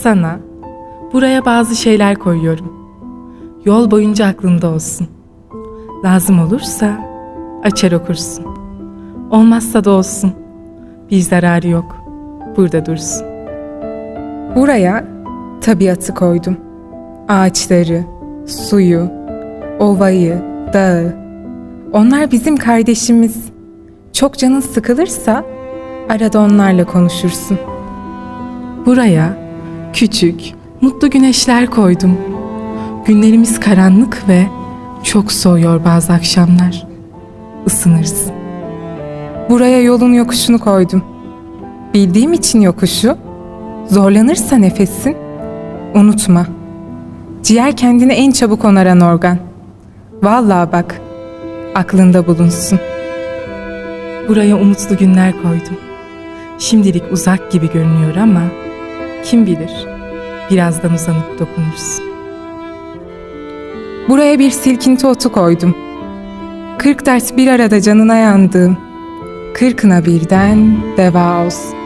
Sana buraya bazı şeyler koyuyorum. Yol boyunca aklında olsun. Lazım olursa açar okursun. Olmazsa da olsun. Bir zararı yok. Burada dursun. Buraya tabiatı koydum. Ağaçları, suyu, ovayı, dağı. Onlar bizim kardeşimiz. Çok canın sıkılırsa arada onlarla konuşursun. Buraya küçük, mutlu güneşler koydum. Günlerimiz karanlık ve çok soğuyor bazı akşamlar. Isınırsın. Buraya yolun yokuşunu koydum. Bildiğim için yokuşu, zorlanırsa nefesin, unutma. Ciğer kendini en çabuk onaran organ. Vallahi bak, aklında bulunsun. Buraya umutlu günler koydum. Şimdilik uzak gibi görünüyor ama kim bilir birazdan uzanıp dokunursun. Buraya bir silkinti otu koydum. Kırk dert bir arada canına yandığım, kırkına birden deva olsun.